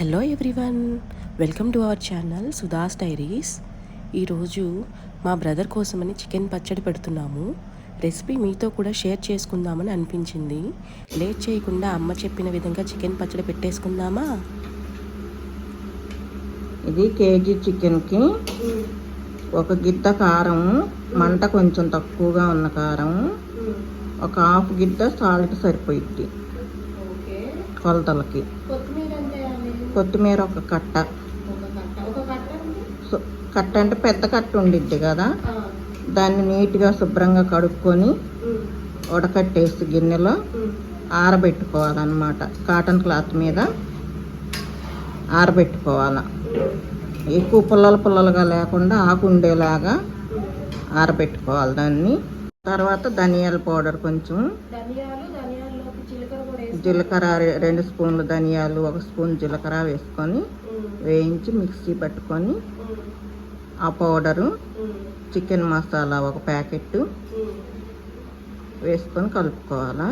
Hello everyone welcome to our channel Sudha's diaries ఈరోజు మా brother కోసమని చికెన్ పచ్చడి పెడుతున్నాము. రెసిపీ మీతో కూడా షేర్ చేసుకుందామని అనిపించింది. లేట్ చేయకుండా అమ్మ చెప్పిన విధంగా చికెన్ పచ్చడి పెట్టేసుకుందామా? ఇది కేజీ చికెన్కి ఒక గిద్ద కారం మంట కొంచెం తక్కువగా ఉన్న కారం ఒక హాఫ్ గిద్ద సాల్ట్ సరిపోయిద్ది. ఓకే కొలతలకి. కొత్తిమీర ఒక కట్ట. కట్ట. అంటే? పెద్ద కట్ట ఉండిద్ది కదా? దాన్ని నీట్గా శుభ్రంగా కడుక్కొని ఉడకట్టేసి గిన్నెలో ఆరబెట్టుకోవాలన్నమాట. కాటన్ క్లాత్ మీద ఆరబెట్టుకోవాలి. ఎక్కువ పుల్లలు పుల్లలుగా లేకుండా ఆకు ఉండేలాగా ఆరబెట్టుకోవాలి దాన్ని. తర్వాత ధనియాల పౌడర్ కొంచెం జీలకర్ర రెండు స్పూన్లు ధనియాలు ఒక స్పూన్ జీలకర్ర వేసుకొని వేయించి మిక్సీ పట్టుకొని ఆ పౌడరు చికెన్ మసాలా ఒక ప్యాకెట్ వేసుకొని కలుపుకోవాలా.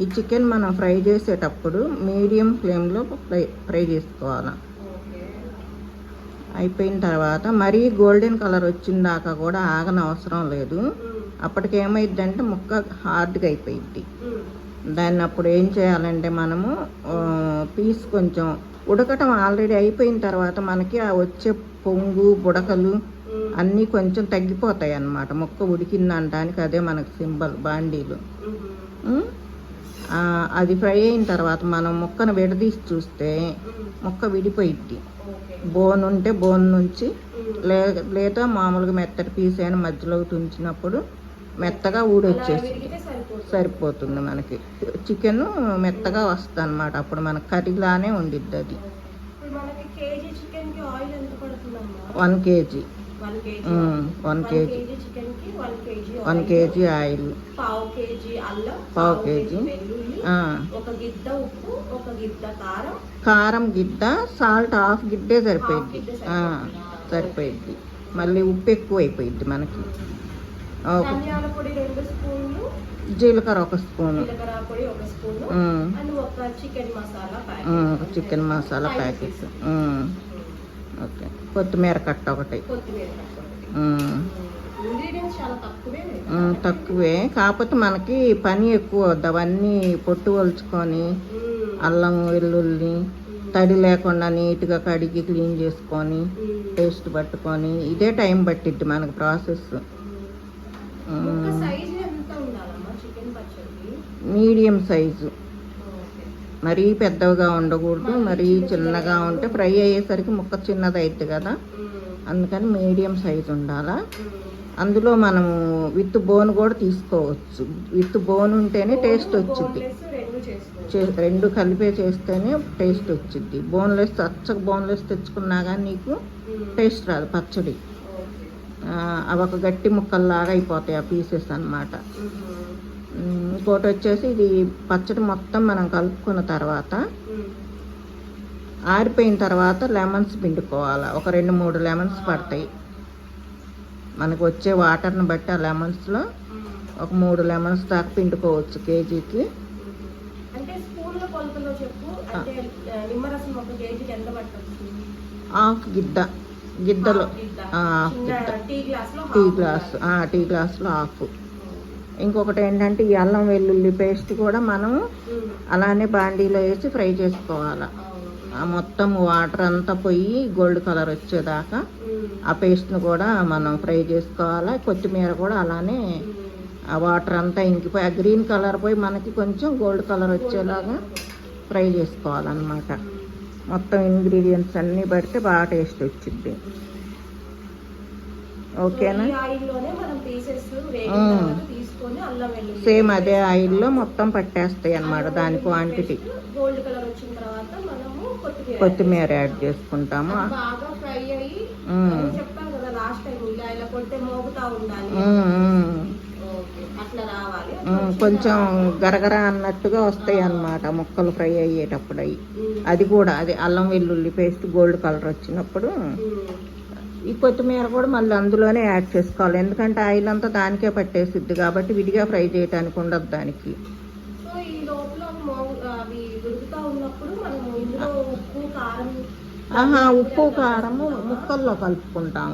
ఈ చికెన్ మనం ఫ్రై చేసేటప్పుడు మీడియం ఫ్లేమ్లో ఫ్రై ఫ్రై చేసుకోవాలి. అయిపోయిన తర్వాత మరీ గోల్డెన్ కలర్ వచ్చిన దాకా కూడా ఆగనవసరం లేదు. ఉమ్, అప్పటికి ముక్క హార్డ్గా అయిపోయిద్ది. దాన్ని అప్పుడు ఏం చేయాలంటే మనము పీస్ కొంచెం ఉడకటం ఆల్రెడీ అయిపోయిన తర్వాత మనకి ఆ వచ్చే పొంగు బుడకలు అన్నీ కొంచెం తగ్గిపోతాయి అన్నమాట. ముక్క ఉడికిందనడానికి అదే మనకు సింబల్ బాండీలు. అది ఫ్రై అయిన తర్వాత మనం ముక్కను విడదీసి చూస్తే ముక్క విడిపోయిద్ది. బోన్ ఉంటే బోన్ నుంచి లే లేదా మామూలుగా మెత్తటి పీస్ అయినా మధ్యలో తుంచినప్పుడు మెత్తగా ఊడొచ్చేసి సరిపోతుంది మనకి. చికెన్ మెత్తగా వస్తుంది అనమాట అప్పుడు మనకు కర్రీలానే ఉండిద్ది అది మనకి one KG. One KG. One KG oil, పావు కేజీ. అల్లం పావు కేజీ. ఒక గిద్ద ఉప్పు ఒక గిద్ద కారం కారం గిద్ద సాల్ట్ హాఫ్ గిడ్డే సరిపోయింది సరిపోయింది మళ్ళీ ఉప్పు ఎక్కువ అయిపోయింది మనకి. ధనియాల పొడి రెండు స్పూన్లు. జీలకర్ర ఒక స్పూను. జీలకర్ర పొడి ఒక స్పూన్. ఉమ్, అండ్ ఒక chicken masala packet. Chicken masala Five packet. pieces. Um, okay. కొత్తిమీర కట్ట ఒకటి. తక్కువే కాకపోతే మనకి పని ఎక్కువ అవుద్ది. అవన్నీ పొట్టు ఒలుచుకొని మ్మ్. అల్లం వెల్లుల్లి తడి లేకుండా నీట్గా కడిగి క్లీన్ చేసుకొని. పేస్ట్ పట్టుకొని ఇదే టైం పట్టిద్ది మనకు ప్రాసెస్ ముక్క సైజు ఎంత ఉండాలమ్మా చికెన్ పచ్చడికి మీడియం సైజు మరీ పెద్దవిగా ఉండకూడదు మరీ చిన్నగా ఉంటే ఫ్రై అయ్యేసరికి ముక్క చిన్నది అవుతుంది కదా. అందుకని మీడియం సైజు ఉండాలా. అందులో మనము విత్ బోన్ కూడా తీసుకోవచ్చు. విత్ బోన్ ఉంటేనే టేస్ట్ వచ్చింది రెండు కలిపే చేస్తేనే టేస్ట్ వచ్చింది బోన్లెస్ అచ్చక బోన్లెస్ తెచ్చుకున్నా కానీ నీకు. టేస్ట్ రాదు పచ్చడి. అవి ఒక గట్టి ముక్కల్లాగా అయిపోతాయి ఆ పీసెస్. ఉమ్, ఇంకోటి వచ్చేసి ఇది పచ్చడి మొత్తం మనం కలుపుకున్న తర్వాత. ఆరిపోయిన తర్వాత లెమన్స్ పిండుకోవాలి. ఒక రెండు మూడు లెమన్స్ పడతాయి. మనకు వచ్చే వాటర్ని బట్టి ఆ లెమన్స్లో. ఒక మూడు లెమన్స్ దాకా పిండుకోవచ్చు కేజీకి. హాఫ్ గిద్ద గిద్దలో టీ గ్లాస్ టీ గ్లాస్. ఆ, టీ గ్లాస్లో హాఫ్. ఇంకొకటి ఏంటంటే ఈ అల్లం వెల్లుల్లి పేస్ట్ కూడా మనం అలానే బాండీలో వేసి ఫ్రై చేసుకోవాలి. ఆ మొత్తం వాటర్ అంతా పోయి గోల్డ్ కలర్ వచ్చేదాకా ఆ పేస్ట్ను కూడా మనం ఫ్రై చేసుకోవాలి. కొత్తిమీర కూడా అలానే ఆ వాటర్ అంతా ఇంకిపోయి ఆ గ్రీన్ కలర్ పోయి మనకి కొంచెం గోల్డ్ కలర్ వచ్చేలాగా ఫ్రై చేసుకోవాలన్నమాట. మొత్తం ఇంగ్రీడియంట్స్ అన్నీ పడితే బాగా టేస్ట్ వచ్చింది ఓకేనా సేమ్ అదే ఆయిల్లో మొత్తం పట్టేస్తాయి అన్నమాట దాని క్వాంటిటీ కొత్తిమీర యాడ్ చేసుకుంటాము. ఫ్రై అయ్యి మ్మ్. నేను చెప్పాను కదా లాస్ట్ టైం ఇలా ఇలా కొడితే మోగుతా ఉండాలి. కొంచెం గరగర అన్నట్టుగా వస్తాయి అన్నమాట ముక్కలు ఫ్రై అయ్యేటప్పుడు అవి. అది కూడా అది అల్లం వెల్లుల్లి పేస్ట్ గోల్డ్ కలర్ వచ్చినప్పుడు. ఈ కొత్తిమీర కూడా మళ్ళీ అందులోనే యాడ్ చేసుకోవాలి. ఎందుకంటే ఆయిల్ అంతా దానికే పట్టేసిద్ది కాబట్టి విడిగా ఫ్రై చేయడానికి ఉండదు దానికి సో ఈ లోపల మోగు అవి ఉడుకుతా ఉన్నప్పుడు మనము ఇందులో ఉప్పు ఉప్పు కారం ఆహా ఉప్పు కారము ముక్కల్లో కలుపుకుంటాం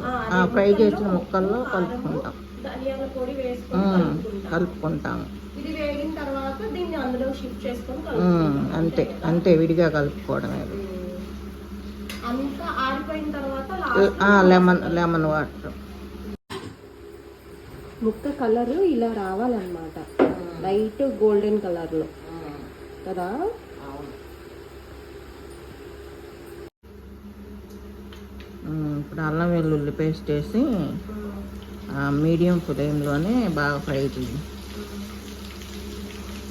ఫ్రై చేసిన ముక్కల్లో కలుపుకుంటాం ధనియాల పొడి వేసుకొని ఉమ్, కలుపుకుంటాం. కలుపుకుంటాం ఇది వేగిన తర్వాత దీన్ని అందులో షిఫ్ట్ చేసుకొని ఉమ్, కలుపుకుంటాం అంతే? అంతే విడిగా కలుపుకోవడమే అది. ఉమ్. అంతా ఆరిపోయిన తర్వాత ఆ, లాస్ట్ లెమన్ లెమన్ వాటర్ ముక్క కలర్ ఇలా రావాలన్నమాట లైట్ గోల్డెన్ కలర్లో కదా ఇప్పుడు అల్లం వెల్లుల్లి పేస్ట్ వేసి మీడియం ఫ్లేమ్లోనే బాగా ఫ్రై చేయండి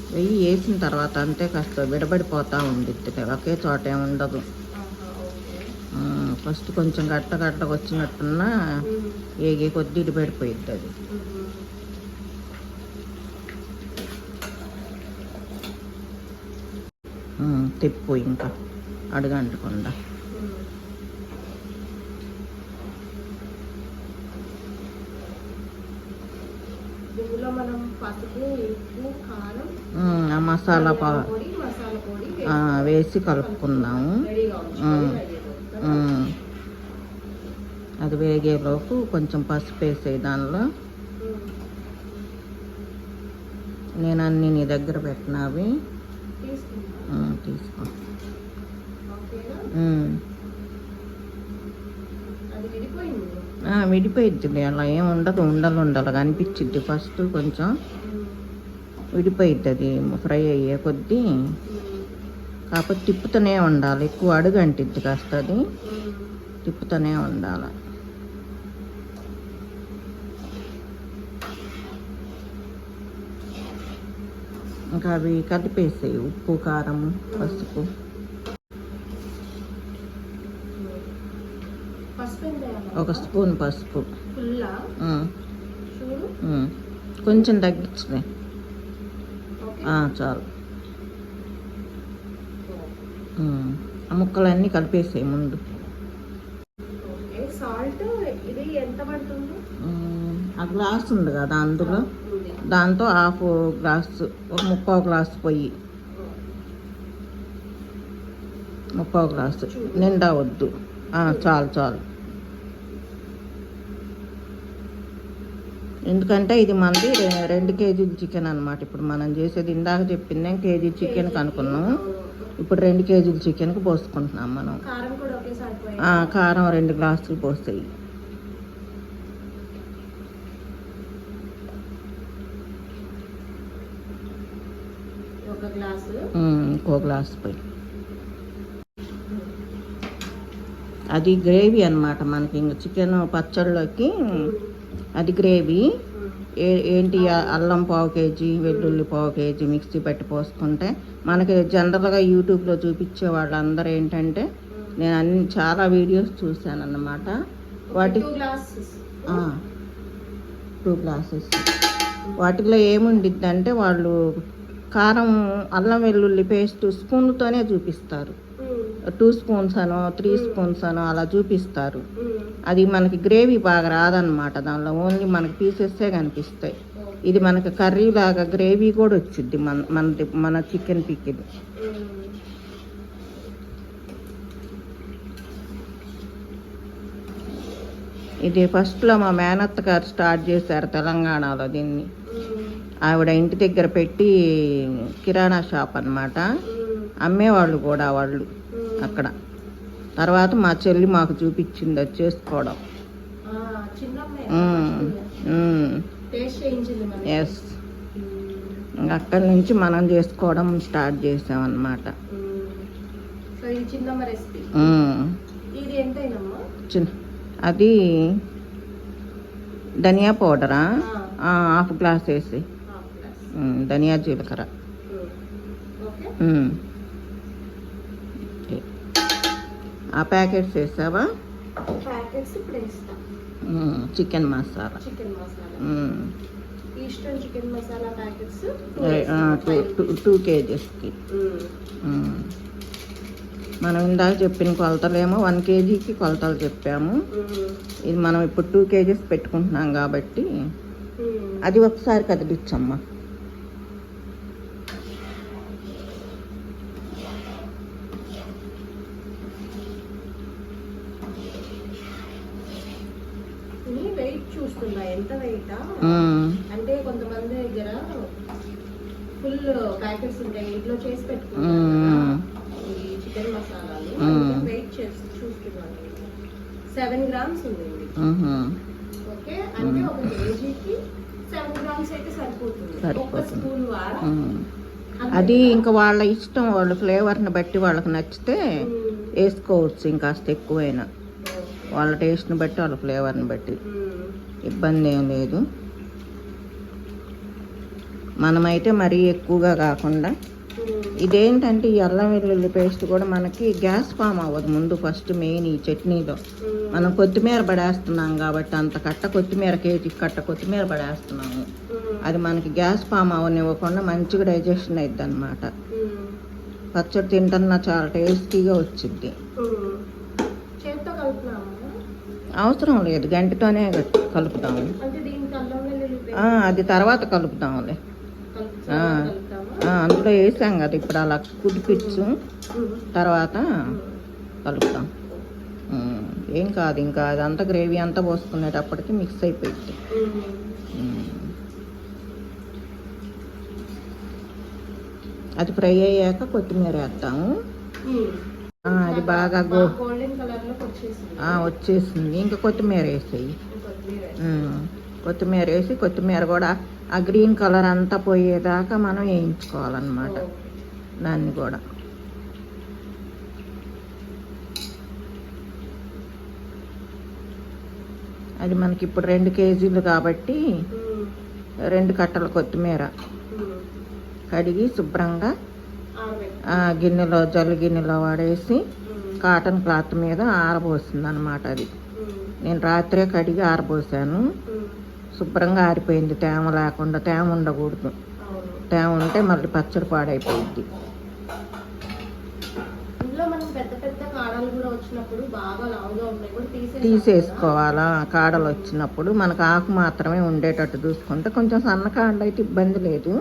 వెయ్యి వేసిన తర్వాత అంతే కాస్త విడబడిపోతూ ఉండిద్ది ఒకే చోట ఏమి ఉండదు. ఫస్ట్ కొంచెం గట్ట గట్టకు వచ్చినట్టున్నా ఏగి కొద్ది ఇడిపడిపోయిద్ది అది. తిప్పు ఇంకా. అడుగంటకుండా ఇందులో మనం పసుపు ఉప్పు కారం ఉమ్, ఆ మసాలా పా ధనియాల పొడి మసాలా పొడి ఆ, వేసి కలుపుకుందాము. అది వేగేలోపు కొంచెం పసుపు వేసే దానిలో. నేను అన్ని నీ దగ్గర పెట్టినవి. తీసుకో. ఓకేనా? ఉమ్. అది విడిపోయింది. ఆ, విడిపోయిద్ది అలా ఏం ఉండదు ఉండలు ఉండలు అనిపించిద్ది ఫస్ట్ కొంచెం. విడిపోయిద్ది ఫ్రై అయ్యే కొద్దీ. కాకపోతే తిప్పుతూనే ఉండాలి ఎక్కువ అడుగు అంటిద్ది కాస్త అది. తిప్పుతూనే ఉండాలి ఇంకా అవి కలిపేసాయి ఉప్పు కారం పసుపు? ఒక స్పూన్ పసుపు. కొంచెం తగ్గించలే చాలు. ఆ ముక్కలన్నీ కలిపేసాయి ముందు. ఓకే సాల్ట్ ఇది ఎంత పడుతుంది? ఉమ్, ఆ గ్లాస్ ఉంది కదా అందులో. దాంతో హాఫ్ గ్లాసు ఒక ముప్పో గ్లాసు పొయ్యి. ముప్పో గ్లాసు. నిండా వద్దు. చాలు చాలు. ఎందుకంటే ఇది మనది రెండు కేజీల చికెన్ అన్నమాట. ఇప్పుడు మనం చేసేది ఇందాక చెప్పిందే కేజీ చికెన్ కనుక్కున్నాం. ఇప్పుడు రెండు కేజీల చికెన్కి పోసుకుంటున్నాం మనం. కారం రెండు గ్లాసులు పోస్తాయి ఇంకో గ్లాస్ పోయి. అది గ్రేవీ అన్నమాట మనకి ఇంక చికెన్ పచ్చళ్ళలోకి అది గ్రేవీ. ఏ ఏంటి అల్లం పావు కేజీ వెల్లుల్లి పావు కేజీ మిక్సీ పెట్టి పోసుకుంటే మనకి జనరల్గా యూట్యూబ్లో చూపించే వాళ్ళందరూ ఏంటంటే నేను అన్ని చాలా వీడియోస్ చూశాను అన్నమాట వాటి టూ గ్లాసెస్ టూ గ్లాసెస్ వాటిలో ఏముండిద్ది అంటే వాళ్ళు కారం అల్లం వెల్లుల్లి పేస్ట్ స్పూన్తోనే చూపిస్తారు. టూ స్పూన్స్ అనో త్రీ స్పూన్స్ అనో అలా చూపిస్తారు. అది మనకి గ్రేవీ బాగా రాదనమాట దానిలో ఓన్లీ మనకి పీసెస్సే కనిపిస్తాయి. ఇది మనకి కర్రీ లాగా గ్రేవీ కూడా వచ్చింది మన మనది మన చికెన్ పిక్కిది ఇది ఫస్ట్లో మా మేనత్త గారు స్టార్ట్ చేశారు తెలంగాణలో దీన్ని. ఆవిడ ఇంటి దగ్గర పెట్టి కిరాణా షాప్ అన్నమాట. అమ్మేవాళ్ళు కూడా వాళ్ళు. అక్కడ. తర్వాత మా చెల్లి మాకు చూపించింది అది చేసుకోవడం. ఎస్. అక్కడి నుంచి మనం చేసుకోవడం స్టార్ట్ చేసామన్నమాట. చిన్న అది ధనియా పౌడరా? హాఫ్ గ్లాస్ వేసి. ధనియా జీలకర్ర. ఆ ప్యాకెట్స్ వేసావా ప్యాకెట్స్ ఇప్పుడు వేస్తాం మ్మ్, చికెన్ మసాలా. చికెన్ మసాలా. మ్మ్. ఈస్టర్న్ చికెన్ మసాలా ప్యాకెట్స్ ఏ, ఆ, టూ కేజెస్కి. మనం ఇందాక చెప్పిన కొలతలేమో వన్ కేజీకి కొలతలు చెప్పాము. ఇది మనం ఇప్పుడు టూ కేజీస్ పెట్టుకుంటున్నాం కాబట్టి అది ఒకసారి కదిలిచ్చమ్మా చూస్తున్నా ఎంత వెయిట్ ఉమ్, అంటే కొంతమంది దగ్గర ఫుల్ ప్యాకెట్స్ ఉంటాయి ఇంట్లో చేసి ఉమ్, పెట్టుకుంటారు ఈ చికెన్ మసాలాలు. మ్మ్. వెయిట్ చేసి చూస్తున్నాను. సెవెన్ గ్రామ్స్ ఉంది ఇది. ఉహు. ఓకే? అంటే ఒక కేజీకి సెవెన్ గ్రామ్స్ అయితే సరిపోతుంది. ఒక సరిపోతుంది. స్పూన్ వార? ఉమ్. అది ఇంకా వాళ్ళ ఇష్టం వాళ్ళ ఫ్లేవర్ని బట్టి వాళ్ళకి నచ్చితే వేసుకోవచ్చు ఇంకాస్త ఎక్కువైనా. వాళ్ళ టేస్ట్ని బట్టి వాళ్ళ ఫ్లేవర్ని బట్టి. ఇబ్బంది ఏం లేదు. మనమైతే మరీ ఎక్కువగా కాకుండా ఇదేంటంటే ఈ అల్లం వెల్లుల్లి పేస్ట్ కూడా మనకి గ్యాస్ ఫామ్ అవ్వదు ముందు ఫస్ట్ మెయిన్ ఈ చట్నీలో. మనం కొత్తిమీర పడేస్తున్నాం కాబట్టి అంత కట్ట కొత్తిమీర కేజీ కట్ట కొత్తిమీర పడేస్తున్నాము. అది మనకి గ్యాస్ ఫామ్ అవ్వనివ్వకుండా మంచిగా డైజెషన్ అయింది అనమాట పచ్చడి తింటున్నా చాలా టేస్టీగా వచ్చింది అవసరం లేదు గంటతోనే కలుపుతాము. అది తర్వాత కలుపుతాములే. అందులో వేసాం కదా ఇప్పుడు అలా కుదిపిచ్చు తర్వాత కలుపుతాం. ఏం కాదు ఇంకా అదంతా గ్రేవీ అంతా పోసుకునేటప్పటికి మిక్స్ అయిపోయింది. అది ఫ్రై అయ్యాక కొత్తిమీర వేస్తాము. అది బాగా గో గోల్డెన్ కలర్లోకి వచ్చేసింది. ఇంకా కొత్తిమీర వేసేయి. కొత్తిమీర వేసి కొత్తిమీర కూడా ఆ గ్రీన్ కలర్ అంతా పోయేదాకా మనం వేయించుకోవాలన్నమాట. దాన్ని కూడా. అది మనకి ఇప్పుడు రెండు కేజీలు కాబట్టి రెండు కట్టల కొత్తిమీర కడిగి శుభ్రంగా ఆ గిన్నెలో జల్లు గిన్నెలో వాడేసి కాటన్ క్లాత్ మీద ఆరబోసింది అనమాట అది. నేను రాత్రే కడిగి ఆరబోసాను. శుభ్రంగా ఆరిపోయింది. తేమ లేకుండా తేమ ఉండకూడదు. తేమ ఉంటే మళ్ళీ పచ్చడి పాడైపోయింది తీసేసుకోవాలా? కాడలు వచ్చినప్పుడు మనకు ఆకు మాత్రమే ఉండేటట్టు చూసుకుంటే కొంచెం సన్న కాడలు అయితే ఇబ్బంది లేదు.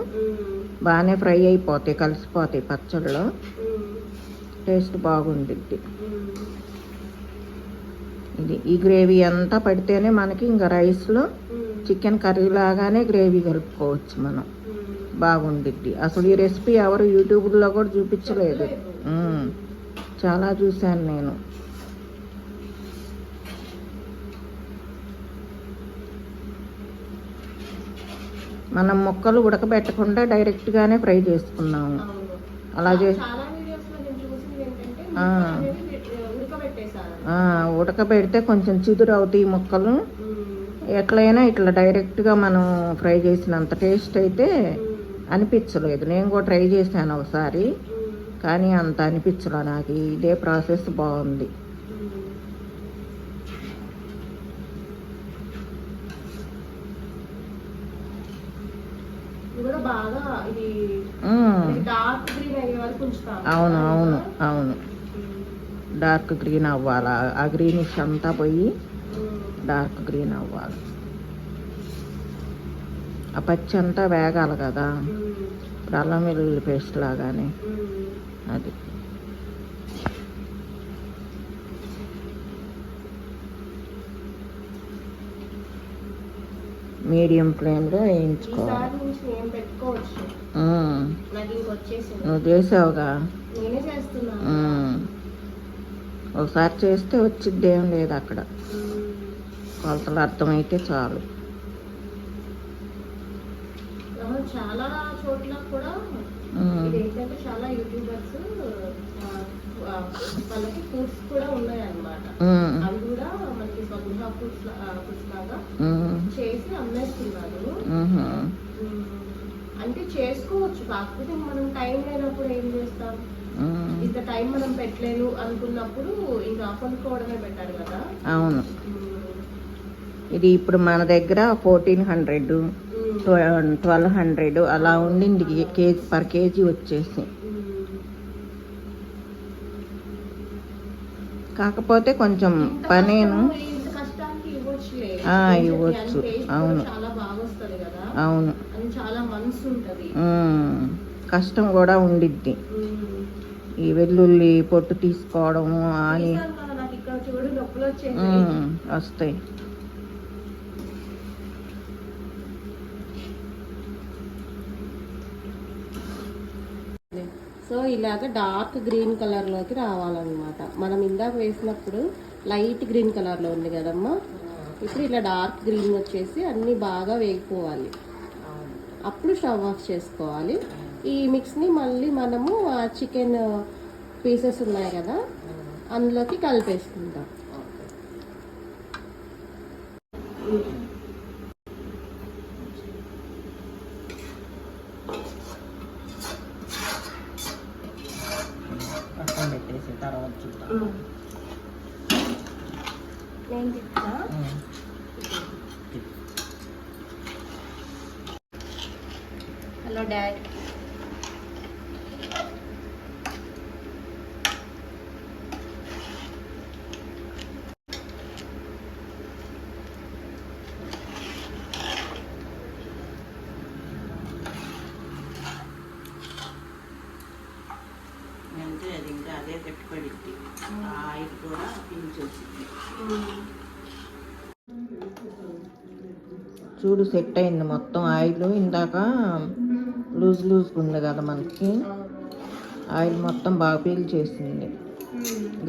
బాగానే ఫ్రై అయిపోతాయి కలిసిపోతాయి పచ్చడిలో టేస్ట్ బాగుండిద్ది. ఇది ఈ గ్రేవీ అంతా పడితేనే మనకి ఇంకా రైస్లో చికెన్ కర్రీ లాగానే గ్రేవీ కలుపుకోవచ్చు మనం. బాగుండిద్ది. అసలు ఈ రెసిపీ ఎవరు యూట్యూబ్లో కూడా చూపించలేదు. చాలా చూశాను నేను. మనం ముక్కలు ఉడకబెట్టకుండా డైరెక్ట్గానే ఫ్రై చేసుకున్నాము. అలా చే చాలా వీడియోస్లో నేను చూసింది ఏంటంటే ఆ. ముక్కలు అనేవి ఉడకబెట్టేశారు. ఆ, ఉడకబెడితే కొంచెం చిదురు అవుతాయి ముక్కలు. ఎట్లయినా ఇట్లా డైరెక్ట్గా మనం ఫ్రై చేసినంత టేస్ట్ అయితే అనిపించలేదు. నేను కూడా ట్రై చేశాను ఒకసారి కానీ అంత అనిపించలే నాకు. ఇదే ప్రాసెస్ బాగుంది. అవును అవును అవును. డార్క్ గ్రీన్ అవ్వాలి? ఆ గ్రీనిష్ అంతా పోయి డార్క్ గ్రీన్ అవ్వాలి. ఆ పచ్చి అంతా వేగాలి కదా. ఇప్పుడు అల్లం వెల్లుల్లి పేస్ట్ లాగానే. అది. మీడియం ఫ్లేమ్లో వేయించుకోవాలి. నువ్వు చేసావుగా. ఒకసారి చేస్తే వచ్చిద్ది ఏం లేదు అక్కడ. కొలతలు అర్థమైతే చాలు. చాలా చోట్ల కూడా మ్మ్. ఇది ఏంటంటే చాలా యూట్యూబర్స్ వాళ్ళకి ఫుడ్స్ కూడా ఉన్నాయి అన్నమాట మ్మ్. అవి కూడా మనకి స్వగృహ ఫుడ్స్ ఫుడ్స్ లాగా. చేసి అమ్మేస్తున్నారు. అంటే చేసుకోవచ్చు కాకపోతే మనం టైం లేనప్పుడు ఏం చేస్తాం. ఇంత టైం మనం పెట్టలేను అనుకున్నప్పుడు ఇంకా కొనుక్కోవడమే బెటర్ కదా. అవును. ఇది ఇప్పుడు మన దగ్గర ఫోర్టీన్ హండ్రెడ్ ట్వెల్వ్ హండ్రెడ్ అలా ఉండింది కేజీ పర్ కేజీ వచ్చేసి. కాకపోతే కొంచెం పనేను ఇవ్వచ్చు. అవును. అవును. కష్టం కూడా ఉండిద్ది. ఈ వెల్లుల్లి పొట్టు తీసుకోవడము అని. వస్తాయి సో ఇలాగ డార్క్ గ్రీన్ కలర్లోకి రావాలన్నమాట. మనం ఇందాక వేసినప్పుడు లైట్ గ్రీన్ కలర్లో ఉంది కదమ్మా. ఇప్పుడు ఇలా డార్క్ గ్రీన్ వచ్చేసి అన్నీ బాగా వేగిపోవాలి. అప్పుడు స్టవ్ ఆఫ్ చేసుకోవాలి. ఈ మిక్స్ని మళ్ళీ మనము చికెన్ పీసెస్ ఉన్నాయి కదా అందులోకి కలిపేసుకుంటాం హలో డాడ్ అది ఆయిల్ కూడా చూడు సెట్ అయింది మొత్తం ఆయిల్. ఇందాక లూజ్ లూజ్గా ఉంది కదా మనకి ఆయిల్ మొత్తం బాగా పీల్చేసింది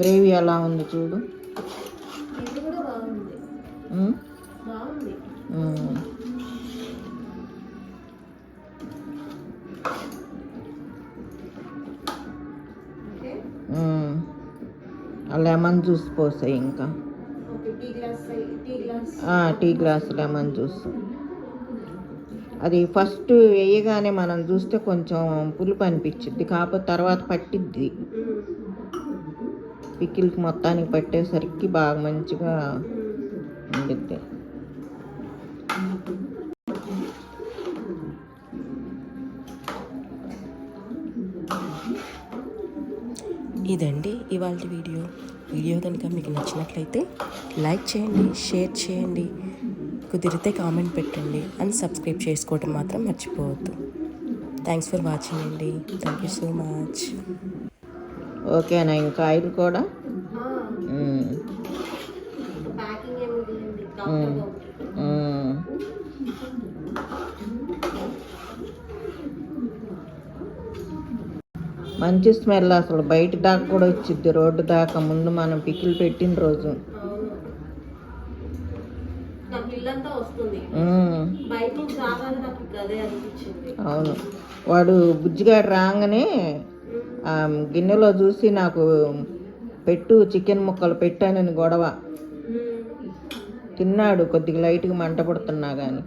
గ్రేవీ ఎలా ఉంది చూడు? లెమన్ జ్యూస్ పోసాయి ఇంకా. Tea glass lemon juice. అది ఫస్ట్ వేయగానే మనం చూస్తే కొంచెం పులుపు అనిపించింది కాకపోతే తర్వాత పట్టిద్ది. పికిల్కి మొత్తానికి పట్టేసరికి బాగా మంచిగా ఉండిద్ది. ఇదండి ఇవాళ వీడియో. వీడియో కనుక మీకు నచ్చినట్లయితే లైక్ చేయండి షేర్ చేయండి. కుదిరితే కామెంట్ పెట్టండి అండ్ సబ్స్క్రైబ్ చేసుకోవటం మాత్రం మర్చిపోవద్దు. థ్యాంక్స్ ఫర్ వాచింగ్ అండి. థ్యాంక్ యూ సో మచ్ ఓకేనా ఇంకా ఆయిల్ కూడా. మంచి స్మెల్ అసలు. బయట దాకా కూడా వచ్చింది రోడ్డు దాకా. ముందు మనం పికిల్ పెట్టిన రోజు అవును నాకు ఇల్లంతా వస్తుంది ఉమ్, బయట నుంచి రాగానే నాకు ఇప్పుడు అదే అనిపించింది అవును. వాడు బుజ్జిగాడు రాగానే గిన్నెలో చూసి నాకు పెట్టు చికెన్ ముక్కలు పెట్టానని గొడవ. తిన్నాడు కొద్దిగా లైట్గా మంట పడుతున్నా కానీ.